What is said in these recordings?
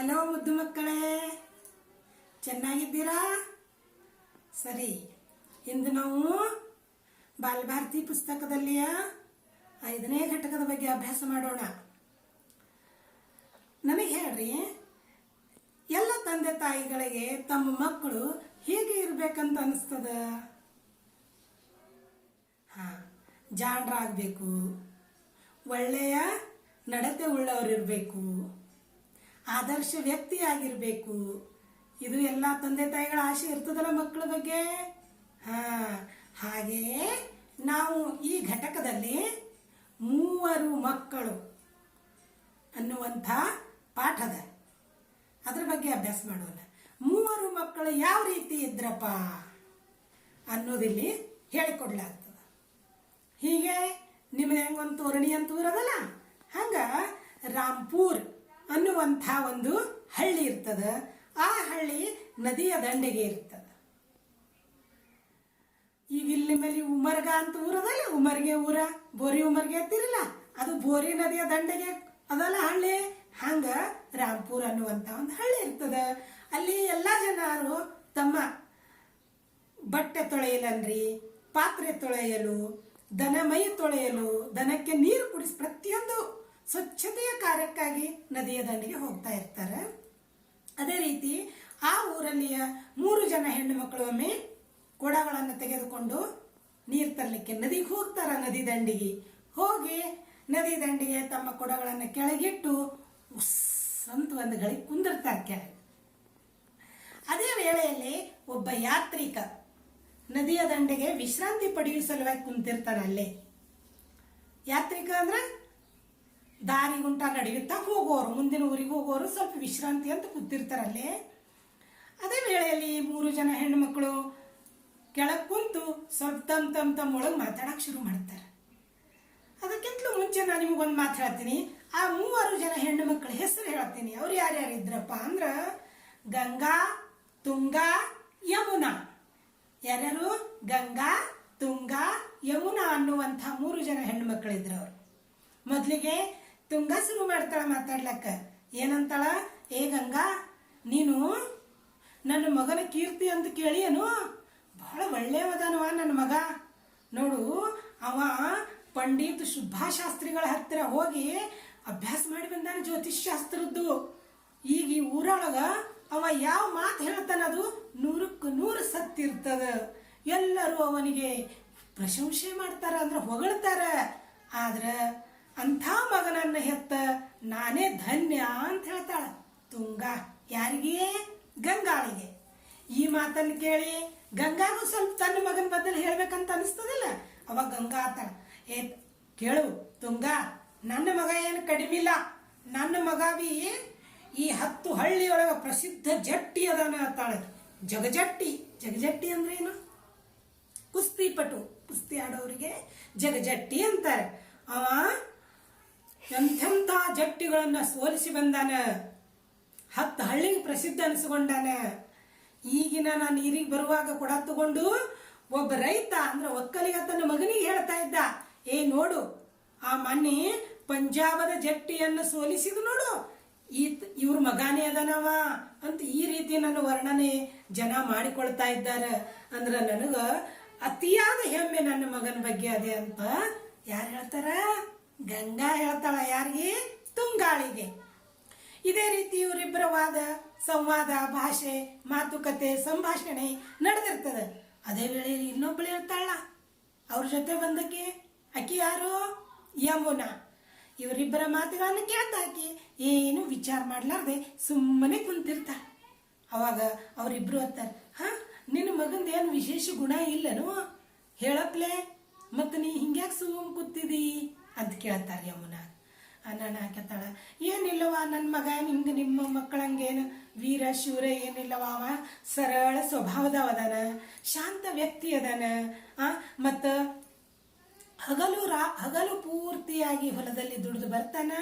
Hello ಮುದ್ದು ಮಕ್ಕಳೇ, ಚೆನ್ನಾಗಿದ್ದೀರಾ? ಸರಿ, ಇಂದು ನಾವು ಬಾಲಭಾರತಿ ಪುಸ್ತಕದಲ್ಲಿಯ ಐದನೇ ಘಟಕದ ಬಗ್ಗೆ ಅಭ್ಯಾಸ ಮಾಡೋಣ. ನನಗೆ ಹೇಳ್ರಿ, ಎಲ್ಲ ತಂದೆ ತಾಯಿಗಳಿಗೆ ತಮ್ಮ ಮಕ್ಕಳು ಹೇಗೆ ಇರಬೇಕಂತ ಅನಿಸ್ತದ? ಹಾ ಜಾಣರಾಗಬೇಕು ಒಳ್ಳೆಯ ನಡತೆ ಉಳ್ಳವರಿರಬೇಕು. ಆದರ್ಶ ವ್ಯಕ್ತಿ ಆಗಿರಬೇಕು ಇದು ಎಲ್ಲ ತಂದೆ ತಾಯಿಗಳ ಆಸೆ ಇರ್ತದಲ್ಲ ಮಕ್ಕಳ ಬಗ್ಗೆ? ಹಾ. ಹಾಗೆಯೇ ನಾವು ಈ ಘಟಕದಲ್ಲಿ ಮೂವರು ಮಕ್ಕಳು ಅನ್ನುವಂಥ ಪಾಠದ ಅದ್ರ ಬಗ್ಗೆ ಅಭ್ಯಾಸ ಮಾಡೋಣ. ಮೂವರು ಮಕ್ಕಳು ಯಾವ ರೀತಿ ಇದ್ರಪ್ಪ ಅನ್ನೋದಿಲ್ಲಿ ಹೇಳಿಕೊಡ್ಲಾಗ್ತದ. ಹೀಗೆ ನಿಮ್ದು ಹೆಂಗೊಂದು ತೋರಣಿ ಅಂತ ಊರದಲ್ಲ ಹಂಗ ರಾಂಪೂರ್ ಅನ್ನುವಂಥ ಒಂದು ಹಳ್ಳಿ ಇರ್ತದೆ. ಆ ಹಳ್ಳಿ ನದಿಯ ದಂಡೆಗೆ ಇರ್ತದ. ಈಗ ಇಲ್ಲಿ ಮೇಲೆ ಉಮರ್ಗ ಅಂತ ಊರದಲ್ಲ, ಉಮರ್ಗೆ ಊರ, ಬೋರಿ ಉಮರ್ಗೆ ಅಂತಿರಲ್ಲ, ಅದು ಬೋರಿ ನದಿಯ ದಂಡೆಗೆ ಅದಲ್ಲ ಹಳ್ಳಿ. ಹಂಗ ರಾಮ್ಪುರ್ ಅನ್ನುವಂತ ಒಂದು ಹಳ್ಳಿ ಇರ್ತದ. ಅಲ್ಲಿ ಎಲ್ಲಾ ಜನರು ತಮ್ಮ ಬಟ್ಟೆ ತೊಳೆಯಲನ್ರಿ, ಪಾತ್ರೆ ತೊಳೆಯಲು ದನ ಮೈ ತೊಳೆಯಲು, ದನಕ್ಕೆ ನೀರು ಕುಡಿಸಿ ಪ್ರತಿಯೊಂದು ಸ್ವಚ್ಛತೆಯ ಕಾರ್ಯಕ್ಕಾಗಿ ನದಿಯ ದಂಡೆಗೆ ಹೋಗ್ತಾ ಇರ್ತಾರೆ. ಅದೇ ರೀತಿ ಆ ಊರಲ್ಲಿಯ ಮೂರು ಜನ ಹೆಣ್ಣು ಮಕ್ಕಳು ಒಮ್ಮೆ ಕೊಡಗಳನ್ನು ತೆಗೆದುಕೊಂಡು ನೀರು ತರಲಿಕ್ಕೆ ನದಿಗೆ ಹೋಗ್ತಾರ ನದಿ ದಂಡಿಗೆ ಹೋಗಿ ನದಿ ದಂಡಿಗೆ ತಮ್ಮ ಕೊಡಗಳನ್ನು ಕೆಳಗಿಟ್ಟು ಅಂತ ಒಂದು ಗಳಿಗೆ ಕುಂದಿರ್ತಾರೆ ಕೆಳಗೆ ಅದೇ ವೇಳೆಯಲ್ಲಿ ಒಬ್ಬ ಯಾತ್ರಿಕ ನದಿಯ ದಂಡೆಗೆ ವಿಶ್ರಾಂತಿ ಪಡೆಯುವ ಸಲುವಾಗಿ ಕುಂತಿರ್ತಾನೆ ಅಲ್ಲೇ. ಯಾತ್ರಿಕ ಅಂದ್ರೆ ದಾರಿ ಗುಂಟ ನಡೆಯುತ್ತಾ ಹೋಗೋರು ಮುಂದಿನ ಊರಿಗೆ ಹೋಗೋರು ಸ್ವಲ್ಪ ವಿಶ್ರಾಂತಿ ಅಂತ ಕೂತಿರ್ತಾರಲ್ಲಿ. ಅದೇ ವೇಳೆಯಲ್ಲಿ ಮೂರು ಜನ ಹೆಣ್ಮಕ್ಳು ಕೆಳಗೆ ಕುಂತು ಸ್ವಲ್ಪ ತಮ್ ತಮ್ ತಮ್ಮ ಒಳಗೆ ಮಾತಾಡಕ್ಕೆ ಶುರು ಮಾಡ್ತಾರೆ. ಅದಕ್ಕಿಂತಲೂ ಮುಂಚೆ ನಾನು ನಿಮಗೊಂದು ಮಾತು ಹೇಳ್ತೀನಿ. ಆ ಮೂವರು ಜನ ಹೆಣ್ಣು ಮಕ್ಕಳ ಹೆಸರು ಹೇಳ್ತೀನಿ. ಅವ್ರು ಯಾರ್ಯಾರು ಇದ್ರಪ್ಪ ಅಂದ್ರೆ ಗಂಗಾ, ತುಂಗಾ, ಯಮುನಾ. ಯಾರ್ಯಾರು? ಗಂಗಾ, ತುಂಗಾ, ಯಮುನಾ ಅನ್ನುವಂಥ ಮೂರು ಜನ ಹೆಣ್ಣು ಮಕ್ಕಳಿದ್ರು ಅವರು. ಮೊದಲಿಗೆ ತುಂಗಾ ಶುರು ಮಾಡ್ತಾಳ ಮಾತಾಡ್ಲಕ್ಕ. ಏನಂತಾಳ? ಏ ಗಂಗಾ, ನೀನು ನನ್ನ ಮಗನ ಕೀರ್ತಿ ಅಂತ ಕೇಳಿಯೇನು? ಬಹಳ ಒಳ್ಳೆಯವದಾನವ ನನ್ನ ಮಗ. ನೋಡು, ಅವ ಪಂಡಿತ್ ಶುಭಾಶಾಸ್ತ್ರಿಗಳ ಹತ್ತಿರ ಹೋಗಿ ಅಭ್ಯಾಸ ಮಾಡಿ ಬಂದಾನೆ ಜ್ಯೋತಿಷ್ ಶಾಸ್ತ್ರದ್ದು ಈಗ ಈ ಊರೊಳಗ ಅವ ಯಾವ ಮಾತು ಹೇಳ್ತಾನ ಅದು? ನೂರಕ್ಕೆ ನೂರು ಸತ್ತಿರ್ತದ ಎಲ್ಲರೂ ಅವನಿಗೆ ಪ್ರಶಂಸೆ ಮಾಡ್ತಾರ ಅಂದ್ರೆ ಹೊಗಳ್ತಾರ. ಆದ್ರ ಅಂಥ ಮಗನನ್ನ ಹೆತ್ತ ನಾನೇ ಧನ್ಯ ಅಂತ ಹೇಳ್ತಾಳ. ತುಂಗಾ, ಯಾರಿಗೆ? ಗಂಗಾಳಿಗೆ. ಈ ಮಾತನ್ನು ಕೇಳಿ ಗಂಗಾಗೂ ಸ್ವಲ್ಪ ತನ್ನ ಮಗನ ಬದಲು ಹೇಳ್ಬೇಕಂತ ಅನಿಸ್ತದಿಲ್ಲ? ಅವ ಗಂಗಾ ಆತಾಳ. ಏ, ಕೇಳು, ತುಂಗಾ, ನನ್ನ ಮಗ ಏನು ಕಡಿಮೆ ಇಲ್ಲ. ನನ್ನ ಮಗ ಈ ಹತ್ತು ಹಳ್ಳಿಯೊಳಗ ಪ್ರಸಿದ್ಧ ಜಟ್ಟಿ ಅದಾನ ಆತಾಳ ಜಗಜಟ್ಟಿ. ಜಗಜಟ್ಟಿ ಅಂದ್ರೆ ಏನು? ಕುಸ್ತಿ ಪಟು ಕುಸ್ತಿ ಆಡೋರಿಗೆ ಜಗಜಟ್ಟಿ ಅಂತಾರೆ. ಅವ ಎಂಥೆಂಥ ಜಟ್ಟಿಗಳನ್ನ ಸೋಲಿಸಿ ಬಂದಾನೆ. ಹತ್ತು ಹಳ್ಳಿಗೆ ಪ್ರಸಿದ್ಧ ಅನಿಸಿಕೊಂಡಾನೆ. ಈಗಿನ ನಾನು ಈರಿಗೆ ಬರುವಾಗ ಕೊಡ ತಗೊಂಡು ಒಬ್ಬ ರೈತ ಅಂದ್ರೆ ಒಕ್ಕಲಿಗ ತನ್ನ ಮಗನಿಗೆ ಹೇಳ್ತಾ ಇದ್ದ, ಏ ನೋಡು, ಆ ಮನ್ನಿ ಪಂಜಾಬದ ಜಟ್ಟಿಯನ್ನು ಸೋಲಿಸಿದ ನೋಡು. ಈ ಇವ್ರ ಮಗಾನೇ ಅದನವ ಅಂತ ಈ ರೀತಿ ನನ್ನ ವರ್ಣನೆ ಜನ ಮಾಡಿಕೊಳ್ತಾ ಇದ್ದಾರೆ. ಅಂದ್ರ ನನಗ ಅತಿಯಾದ ಹೆಮ್ಮೆ ನನ್ನ ಮಗನ ಬಗ್ಗೆ ಅದೇ ಅಂತ ಯಾರು ಹೇಳ್ತಾರ? ಗಂಗಾ ಹೇಳ್ತಾಳ ಯಾರಿಗೆ? ತುಂಗಾಳಿಗೆ. ಇದೇ ರೀತಿ ಇವರಿಬ್ಬರ ವಾದ, ಸಂವಾದ, ಭಾಷೆ, ಮಾತುಕತೆ, ಸಂಭಾಷಣೆ ನಡೆದಿರ್ತದೆ. ಅದೇ ವೇಳೆಯಲ್ಲಿ ಇನ್ನೊಬ್ಬಳು ಹೇಳ್ತಾಳ, ಅವ್ರ ಜೊತೆ ಬಂದಕ್ಕೆ ಅಕ್ಕಿ ಯಾರು? ಯಮುನಾ. ಇವರಿಬ್ಬರ ಮಾತುಗಳನ್ನು ಕೇಳ್ತಾಕಿ ಏನು ವಿಚಾರ ಮಾಡ್ಲಾರ್ದೆ ಸುಮ್ಮನೆ ಕುಂತಿರ್ತಾಳೆ. ಅವಾಗ ಅವರಿಬ್ರು ಅಂತಾರೆ ಹಾ, ನಿನ್ನ ಮಗಂದ ಏನು ವಿಶೇಷ ಗುಣ ಇಲ್ಲನು? ಹೇಳಪ್ಲೆ, ಮತ್ತು ನೀ ಹಿಂಗ್ಯಾಕೆ ಸುಮ್ಮನೆ ಕೂತಿದಿ? ಅಂತ ಕೇಳ್ತಾರೆ ಯಮುನ. ಅನ್ನ ಹಾಕತ್ತಾಳ ಏನಿಲ್ಲವ ನನ್ನ ಮಗ ನಿಮ್ದು ನಿಮ್ಮ ಮಕ್ಕಳಂಗೇನು ವೀರ, ಶೂರ ಏನಿಲ್ಲವ ಅವ? ಸರಳ ಸ್ವಭಾವದವ ಶಾಂತ ವ್ಯಕ್ತಿ ಅದಾನ ಆ? ಮತ್ತ ಹಗಲು ರಾ, ಹಗಲು ಪೂರ್ತಿಯಾಗಿ ಹೊಲದಲ್ಲಿ ದುಡಿದು ಬರ್ತಾನ,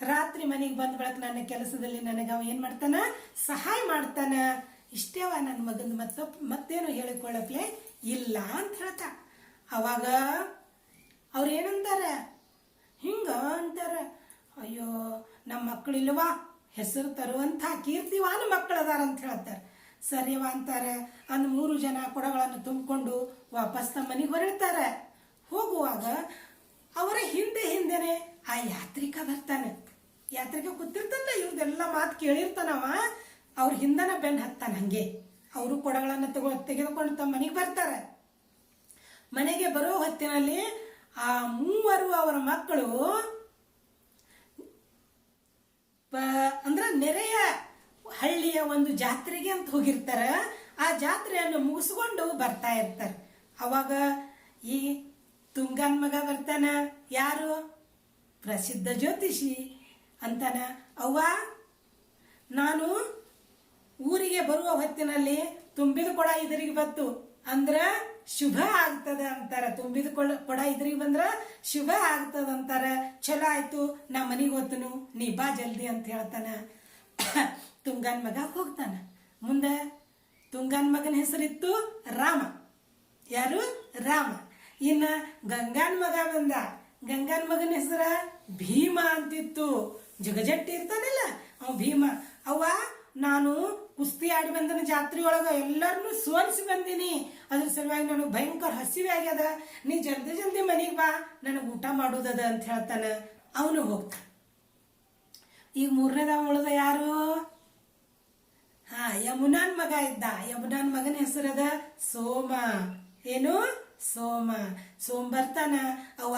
ರಾತ್ರಿ ಮನೆಗೆ ಬಂದ ಬಳಕ ನನ್ನ ಕೆಲಸದಲ್ಲಿ ನನಗೆ ಅವ ಏನ್ ಮಾಡ್ತಾನ? ಸಹಾಯ ಮಾಡ್ತಾನ. ಇಷ್ಟೇವ ನನ್ನ ಮಗನ ಮತ್ತ ಮತ್ತೇನು ಹೇಳಿಕೊಳ್ಳಕ್ಲೆ ಇಲ್ಲ ಅಂತ ಹೇಳ್ತಾ ಅವಾಗ ಅವ್ರು ಏನಂತಾರ? ಹಿಂಗ ಅಂತಾರ. ಅಯ್ಯೋ ನಮ್ಮ ಮಕ್ಕಳಿಲ್ವಾ ಹೆಸರು ತರುವಂಥ ಕೀರ್ತಿವಾನ ಮಕ್ಕಳದಾರ ಅಂತ ಹೇಳ್ತಾರೆ. ಸರಿವಾ ಅಂತಾರೆ. ಅಂದ್ ಮೂರು ಜನ ಕೊಡಗಳನ್ನು ತುಂಬಿಕೊಂಡು ವಾಪಸ್ ತಮ್ಮ ಮನೆಗೆ ಹೊರಡ್ತಾರೆ ಹೋಗುವಾಗ ಅವರ ಹಿಂದೆ ಹಿಂದೆನೆ ಆ ಯಾತ್ರಿಕ ಬರ್ತಾನೆ. ಯಾತ್ರಿಕ ಕೂತಿರ್ತಾನ ಇವ್ರದೆಲ್ಲ ಮಾತು ಕೇಳಿರ್ತಾನವ. ಅವ್ರ ಹಿಂದನ ಬೆನ್ ಹತ್ತಾನ ಹಂಗೆ. ಅವರು ಕೊಡಗಳನ್ನು ತಗೋ ತೆಗೆದುಕೊಂಡು ತಮ್ಮ ಮನೆಗೆ ಬರ್ತಾರೆ. ಮನೆಗೆ ಬರೋ ಹೊತ್ತಿನಲ್ಲಿ ಆ ಮೂವರು ಅವರ ಮಕ್ಕಳು ಅಂದ್ರೆ ನೆರೆಯ ಹಳ್ಳಿಯ ಒಂದು ಜಾತ್ರೆಗೆ ಅಂತ ಹೋಗಿರ್ತಾರ. ಆ ಜಾತ್ರೆಯನ್ನು ಮುಗಿಸ್ಕೊಂಡು ಬರ್ತಾ ಇರ್ತಾರೆ. ಅವಾಗ ಈ ತುಂಗನ್ ಮಗ ಬರ್ತಾನ. ಯಾರು? ಪ್ರಸಿದ್ಧ ಜ್ಯೋತಿಷಿ ಅಂತಾನ. ಅವ್ವ, ನಾನು ಊರಿಗೆ ಬರುವ ಹೊತ್ತಿನಲ್ಲಿ ತುಂಬಿದ ಕೊಡ ಇದರಿಗೆ ಬತ್ತು. ಅಂದ್ರ ಶುಭ ಆಗ್ತದ ಅಂತಾರ. ತುಂಬಿದ ಕೊಡ ಇದ್ರಿ ಬಂದ್ರ ಶುಭ ಆಗ್ತದ ಅಂತಾರ. ಚಲೋ ಆಯ್ತು ನಾ ಮನಿಗೆ ಹೋತನು ನೀ ಬಾ ಜಲ್ದಿ ಅಂತ ಹೇಳ್ತಾನ. ತುಂಗನ್ ಮಗ ಹೋಗ್ತಾನ. ಮುಂದೆ ತುಂಗನ್ ಮಗನ ಹೆಸರಿತ್ತು ರಾಮ. ಯಾರು? ರಾಮ. ಇನ್ನ ಗಂಗಾನ್ ಮಗ ಬಂದ. ಗಂಗಾನ್ ಮಗನ ಹೆಸರ ಭೀಮ ಅಂತಿತ್ತು. ಜಗಜಟ್ಟಿ ಇರ್ತಾನಲ್ಲ, ಅವ ಭೀಮ. ಅವ್ವ, ನಾನು ಕುಸ್ತಿ ಆಡಿ ಬಂದನ ಜಾತ್ರೆ ಒಳಗ ಎಲ್ಲರನ್ನು ಸೋಲಿಸಿ ಬಂದೀನಿ. ಅದ್ರ ಸಲುವಾಗಿ ನನಗೆ ಭಯಂಕರ ಹಸಿವೆ ಆಗ್ಯದ. ನೀ ಜಲ್ದಿ ಜಲ್ದಿ ಮನೆಗೆ ಬಾ, ನನಗೆ ಊಟ ಮಾಡೋದದ ಅಂತ ಹೇಳ್ತಾನೆ. ಅವನು ಹೋಗ್ತ ಈಗ ಮೂರನೇದ ಉಳ್ದ ಯಾರು? ಹಾ, ಯಮುನಾನ್ ಮಗ ಇದ್ದ. ಯಮುನಾನ್ ಮಗನ ಹೆಸರದ ಸೋಮ. ಏನು? ಸೋಮ. ಸೋಮ್ ಬರ್ತಾನ. ಅವ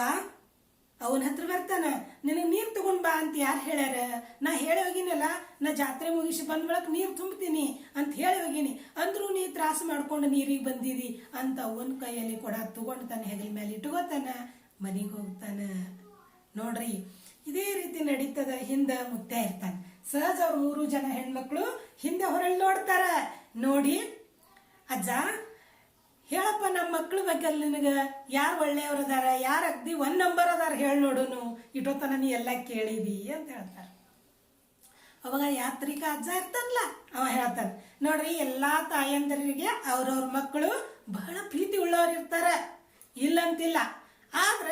ಅವನ ಹತ್ರ ಬರ್ತಾನ, ನಿನಗೆ ನೀರು ತಗೊಂಡ್ ಬಾ ಅಂತ ಯಾರು ಹೇಳ್ಯಾರ? ನಾ ಹೇಳಿ ಹೋಗಿನಲ್ಲ, ನಾ ಜಾತ್ರೆ ಮುಗಿಸಿ ಬಂದ ಬಳಕ ನೀರು ತುಂಬ್ತೀನಿ ಅಂತ ಹೇಳಿ ಹೋಗಿನಿ. ಅಂದ್ರೂ ನೀ ತ್ರಾಸ ಮಾಡ್ಕೊಂಡು ನೀರಿಗೆ ಬಂದಿದಿ ಅಂತ ಅವನ ಕೈಯಲ್ಲಿ ಕೊಡ ತಗೊಂಡು ತನ್ನ ಹೆಗಲ ಮೇಲೆ ಇಟ್ಕೋತಾನ, ಮನೆಗೆ ಹೋಗ್ತಾನ. ನೋಡ್ರಿ, ಇದೇ ರೀತಿ ನಡೀತದ, ಹಿಂದೆ ಮುತ್ತೆ ಇರ್ತಾನೆ. ಸಹಜ ಅವ್ರ ಮೂರು ಜನ ಹೆಣ್ಮಕ್ಳು ಹಿಂದೆ ಹೊರಳಿ ನೋಡ್ತಾರ. ನೋಡಿ, ಅಜ್ಜ ಹೇಳಪ್ಪ ನಮ್ಮ ಮಕ್ಳ ಬಗ್ಗೆ ನಿನಗೆ ಯಾರು ಒಳ್ಳೆಯವ್ರು ಅದಾರ ಯಾರು ಅಗ್ದಿ ಒನ್ ನಂಬರ್ ಅದಾರ ಹೇಳಿ ನೋಡುನು. ಇಟೋತನ ನೀ ಎಲ್ಲ ಕೇಳಿದಿ ಅಂತ ಹೇಳ್ತಾರೆ. ಅವಾಗ ಯಾತ್ರಿಕ ಅಜ್ಜ ಇರ್ತಾನಲ್ಲ, ಅವ ಹೇಳ್ತಾನೆ, ನೋಡ್ರಿ ಎಲ್ಲಾ ತಾಯಂದರಿಗೆ ಅವ್ರವ್ರ ಮಕ್ಕಳು ಬಹಳ ಪ್ರೀತಿ ಉಳ್ಳವ್ರು ಇರ್ತಾರ. ಇಲ್ಲಂತಿಲ್ಲ. ಆದ್ರ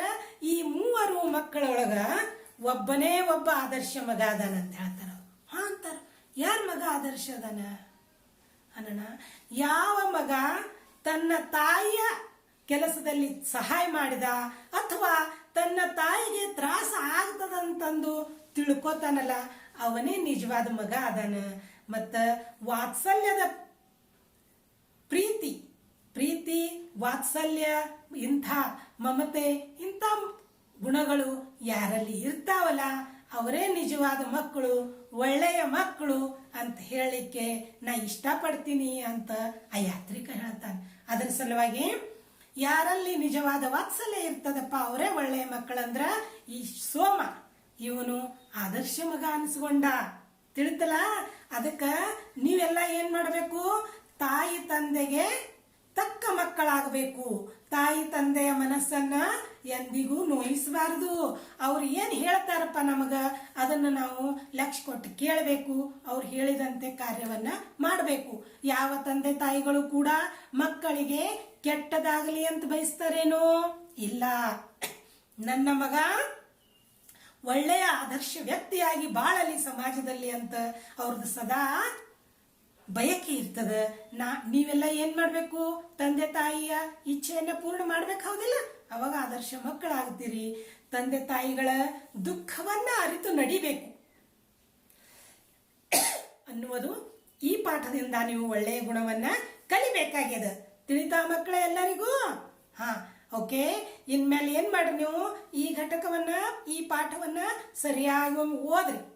ಈ ಮೂವರು ಮಕ್ಕಳೊಳಗ ಒಬ್ಬನೇ ಒಬ್ಬ ಆದರ್ಶ ಮಗ ಅದಾನ ಅಂತ ಹೇಳ್ತಾರ ಹಾ ಅಂತಾರ. ಯಾರ ಮಗ ಆದರ್ಶ ಅದಾನ? ಅನ್ನೋಣ ಯಾವ ಮಗ ತನ್ನ ತಾಯಿಯ ಕೆಲಸದಲ್ಲಿ ಸಹಾಯ ಮಾಡಿದ ಅಥವಾ ತನ್ನ ತಾಯಿಗೆ ತ್ರಾಸ ಆಗ್ತದಂತಂದು ತಿಳ್ಕೊತಾನಲ್ಲ, ಅವನೇ ನಿಜವಾದ ಮಗ ಅದಾನ ಮತ್ತ ವಾತ್ಸಲ್ಯದ ಪ್ರೀತಿ ಪ್ರೀತಿ, ವಾತ್ಸಲ್ಯ, ಇಂಥ ಮಮತೆ, ಇಂಥ ಗುಣಗಳು ಯಾರಲ್ಲಿ ಇರ್ತಾವಲ್ಲ, ಅವರೇ ನಿಜವಾದ ಮಕ್ಕಳು, ಒಳ್ಳೆಯ ಮಕ್ಕಳು ಅಂತ ಹೇಳಲಿಕ್ಕೆ ನಾ ಇಷ್ಟಪಡ್ತೀನಿ ಅಂತ ಆ ಯಾತ್ರಿಕ ಹೇಳ್ತಾನೆ. ಅದರ ಸಲುವಾಗಿ ಯಾರಲ್ಲಿ ನಿಜವಾದ ವಾತ್ಸಲ್ಯ ಇರ್ತದಪ್ಪ ಅವರೇ ಒಳ್ಳೆಯ ಮಕ್ಕಳಂದ್ರ ಈ ಸೋಮ. ಇವನು ಆದರ್ಶ ಮಗ ಅನ್ಸ್ಕೊಂಡ. ತಿಳಿತಲ್ಲ ಅದಕ್ಕ ನೀವೆಲ್ಲ ಏನ್ ಮಾಡಬೇಕು? ತಾಯಿ ತಂದೆಗೆ ಮಕ್ಕಳಾಗಬೇಕು. ತಾಯಿ ತಂದೆಯ ಮನಸ್ಸನ್ನ ಎಂದಿಗೂ ನೋಯಿಸಬಾರದು. ಅವ್ರು ಏನ್ ಹೇಳ್ತಾರಪ್ಪ ನಮಗ? ಅದನ್ನ ನಾವು ಲಕ್ಷ ಕೊಟ್ಟು ಕೇಳಬೇಕು. ಅವ್ರು ಹೇಳಿದಂತೆ ಕಾರ್ಯವನ್ನ ಮಾಡಬೇಕು. ಯಾವ ತಂದೆ ತಾಯಿಗಳು ಕೂಡ ಮಕ್ಕಳಿಗೆ ಕೆಟ್ಟದಾಗಲಿ ಅಂತ ಬಯಸ್ತಾರೇನೋ? ಇಲ್ಲ. ನನ್ನ ಮಗ ಒಳ್ಳೆಯ ಆದರ್ಶ ವ್ಯಕ್ತಿಯಾಗಿ ಬಾಳಲಿ ಸಮಾಜದಲ್ಲಿ ಅಂತ ಅವ್ರದ್ದು ಸದಾ ಬಯಕೆ ಇರ್ತದ? ನಾ ನೀವೆಲ್ಲ ಏನ್ ಮಾಡ್ಬೇಕು? ತಂದೆ ತಾಯಿಯ ಇಚ್ಛೆಯನ್ನ ಪೂರ್ಣ ಮಾಡ್ಬೇಕು ಹೌದಿಲ್ಲ? ಅವಾಗ ಆದರ್ಶ ಮಕ್ಕಳಾಗ್ತೀರಿ ತಂದೆ ತಾಯಿಗಳ ದುಃಖವನ್ನ ಅರಿತು ನಡಿಬೇಕು. ಅನ್ನುವುದು ಈ ಪಾಠದಿಂದ ನೀವು ಒಳ್ಳೆಯ ಗುಣವನ್ನ ಕಲಿಬೇಕಾಗ್ಯದ. ತಿಳಿತಾ ಮಕ್ಕಳ ಎಲ್ಲರಿಗೂ? ಹಾ, ಓಕೆ. ಇನ್ಮೇಲೆ ಏನ್ ಮಾಡ್ರಿ ನೀವು? ಈ ಘಟಕವನ್ನ, ಈ ಪಾಠವನ್ನ ಸರಿಯಾಗಿ ಓದ್ರಿ.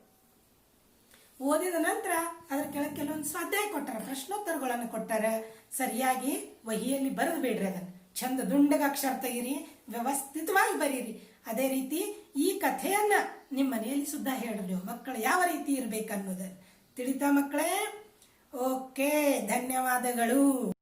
ಓದಿದ ನಂತರ ಅದ್ರ ಕೆಳಗೆ ಕೆಲವೊಂದು ಸ್ವಾಧ್ಯಾಯ ಕೊಟ್ಟಾರ, ಪ್ರಶ್ನೋತ್ತರಗಳನ್ನು ಕೊಟ್ಟಾರ. ಸರಿಯಾಗಿ ವಹಿಯಲ್ಲಿ ಬರೆದು ಬೇಡ್ರಿ ಅದನ್ನ. ಚಂದ ದುಂಡಗ ಅಕ್ಷರ ತೆಗೀರಿ ವ್ಯವಸ್ಥಿತವಾಗಿ ಬರೀರಿ. ಅದೇ ರೀತಿ ಈ ಕಥೆಯನ್ನ ನಿಮ್ಮ ಮನೆಯಲ್ಲಿ ಸುದ್ದ ಹೇಳ್ರಿ ಮಕ್ಕಳು ಯಾವ ರೀತಿ ಇರ್ಬೇಕನ್ನೋದನ್ನ. ತಿಳಿತಾ ಮಕ್ಕಳೇ? ಓಕೆ, ಧನ್ಯವಾದಗಳು.